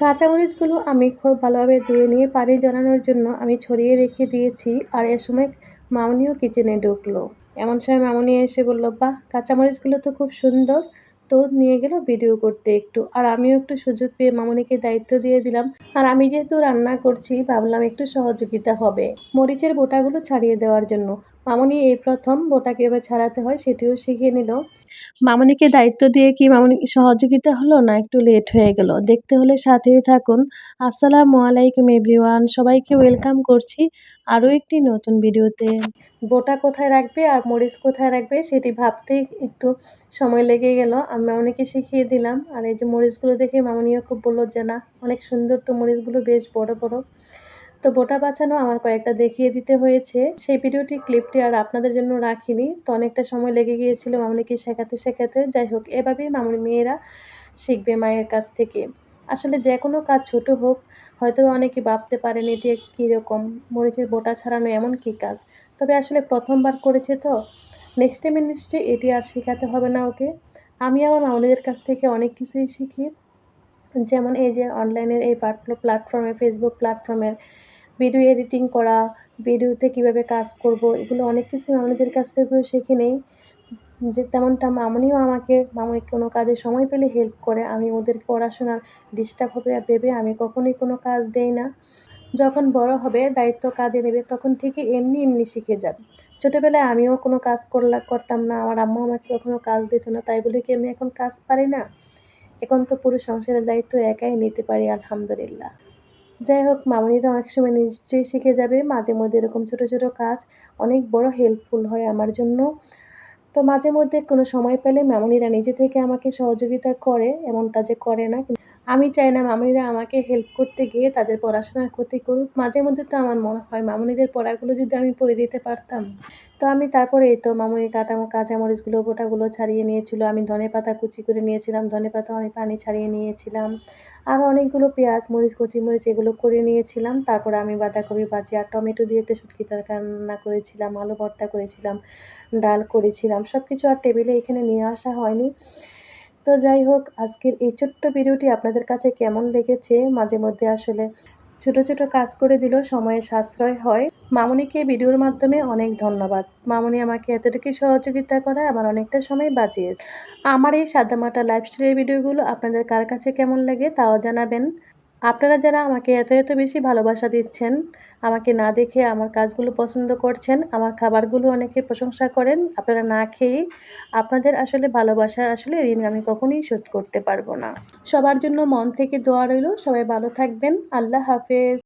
কাঁচামরিচগুলো আমি খুব ভালোভাবে ধুয়ে নিয়ে পানি জড়ানোর জন্য আমি ছড়িয়ে রেখে দিয়েছি আর এ সময় মামনিও কিচেনে ঢুকলো। এমন সময় মামনি এসে বলল, বাহ, কাঁচামরিচগুলো তো খুব সুন্দর। তো নিয়ে গেল ভিডিও করতে একটু। আর আমিও একটু সুযোগ পেয়ে মামনিকে দায়িত্ব দিয়ে দিলাম। আর আমি যেহেতু রান্না করছি, ভাবলাম একটু সহযোগিতা হবে। মরিচের বোটাগুলো ছাড়িয়ে দেওয়ার জন্য। মামনি এই প্রথম বোটা কীভাবে ছাড়াতে হয় সেটিও শিখিয়ে নিল। মামনিকে দায়িত্ব দিয়ে কি মামনি সহযোগিতা হলো না একটু লেট হয়ে গেল? দেখতে হলে সাথেই থাকুন। আসসালামু আলাইকুম এভরিওয়ান সবাইকে ওয়েলকাম করছি আরও একটি নতুন ভিডিওতে। বোটা কোথায় রাখবে আর মরিচ কোথায় রাখবে সেটি ভাবতেই একটু সময় লেগে গেল। আমি মামনিকে শিখিয়ে দিলাম। আর এই যে মরিচগুলো দেখে মামনিও খুব বলল যে না অনেক সুন্দর তো মরিচগুলো বেশ বড় বড়। তো বোটা বাঁচানো আমার কয়েকটা দেখিয়ে দিতে হয়েছে। সেই ভিডিওটি ক্লিপটি আর আপনাদের জন্য রাখিনি। তো অনেকটা সময় লেগে গিয়েছিল মামনিকে শেখাতে শেখাতে। যাই হোক, এভাবেই মামনি মেয়েরা শিখবে মায়ের কাছ থেকে। আসলে যে কোনো কাজ ছোট হোক, হয়তো অনেকে ভাবতে পারেন এটি কীরকম। মরিচের বোটা ছাড়ানো এমন কী কাজ? তবে আসলে প্রথমবার করেছে তো। নেক্সট টাইমে নিশ্চয়ই এটি আর শেখাতে হবে না ওকে। আমি আমার মামনিদের কাছ থেকে অনেক কিছুই শিখি। যেমন এই যে অনলাইনের এই প্ল্যাটফর্মে ফেসবুক প্ল্যাটফর্মের ভিডিও এডিটিং করা ভিডিওতে কীভাবে কাজ করব, এগুলো অনেক কিছু মামনিদের কাছ থেকেও শিখে নেই। যে তেমনটা মামনিও আমাকে, মামনি কোনো কাজে সময় পেলে হেল্প করে, আমি ওদের পড়াশোনার ডিস্টার্ব হবে ভেবে আমি কখনোই কোনো কাজ দেই না। যখন বড় হবে, দায়িত্ব কাঁধে নেবে, তখন ঠিকই এমনি এমনি শিখে যাবে। ছোটোবেলায় আমিও কোনো কাজ করলা, করতাম না, আমার আম্মু আমাকে কখনো কাজ দিত না, তাই বলে কি আমি এখন কাজ পারি না? এখন তো পুরো সংসারের দায়িত্ব একাই নিতে পারি, আলহামদুলিল্লাহ। যাই হোক, মামনিরা অনেক সময় নিশ্চয়ই শিখে যাবে। মাঝে মধ্যে এরকম ছোটো ছোটো কাজ অনেক বড় হেল্পফুল হয় আমার জন্য। তো মাঝে মধ্যে কোনো সময় পেলে মামনিরা নিজে থেকে আমাকে সহযোগিতা করে, এমনটা যে করে না আমি চাই না মামনিরা আমাকে হেল্প করতে গিয়ে তাদের পড়াশোনার ক্ষতি করুক। মাঝে মধ্যে তো আমার মনে হয় মামনিদের পড়াগুলো যদি আমি পড়ে দিতে পারতাম। তো আমি তারপরে এই তো মামনি কাটা কাঁচামরিচগুলো, গোটাগুলো ছাড়িয়ে নিয়েছিল। আমি ধনে পাতা কুচি করে নিয়েছিলাম, ধনে পাতা আমি পানি ছাড়িয়ে নিয়েছিলাম। আরও অনেকগুলো পেঁয়াজ, মরিচ, কচি মরিচ এগুলো করে নিয়েছিলাম। তারপরে আমি বাঁধাকপি ভাজি আর টমেটো দিয়ে একটা শুটকি তরকারি রান্না করেছিলাম, আলু ভর্তা করেছিলাম, ডাল করেছিলাম। সব কিছু আর টেবিলে এখানে নিয়ে আসা হয়নি। তো যাই হোক, আজকের এই ছোট্ট ভিডিওটি আপনাদের কাছে কেমন লেগেছে? মাঝে মধ্যে আসলে ছোট ছোট কাজ করে দিল সময়ে সাশ্রয় হয়। মামনিকে ভিডিওর মাধ্যমে অনেক ধন্যবাদ। মামুনি আমাকে এতটুকু সহযোগিতা করায় আমার অনেকটা সময় বাঁচিয়েছে। আমার এই সাদামাটা লাইফস্টাইলের ভিডিওগুলো আপনাদের কার কাছে কেমন লাগে তাও জানাবেন। আপনারা যারা আমাকে এত এত বেশি ভালোবাসা দিচ্ছেন, আমাকে না দেখে আমার কাজগুলো পছন্দ করছেন, আমার খাবারগুলো অনেকে প্রশংসা করেন, আপনারা না খেয়েই আপনাদের আসলে ভালোবাসার আসলে ঋণ আমি কখনোই শোধ করতে পারব না। সবার জন্য মন থেকে দোয়া রইল, সবাই ভালো থাকবেন, আল্লাহ হাফেজ।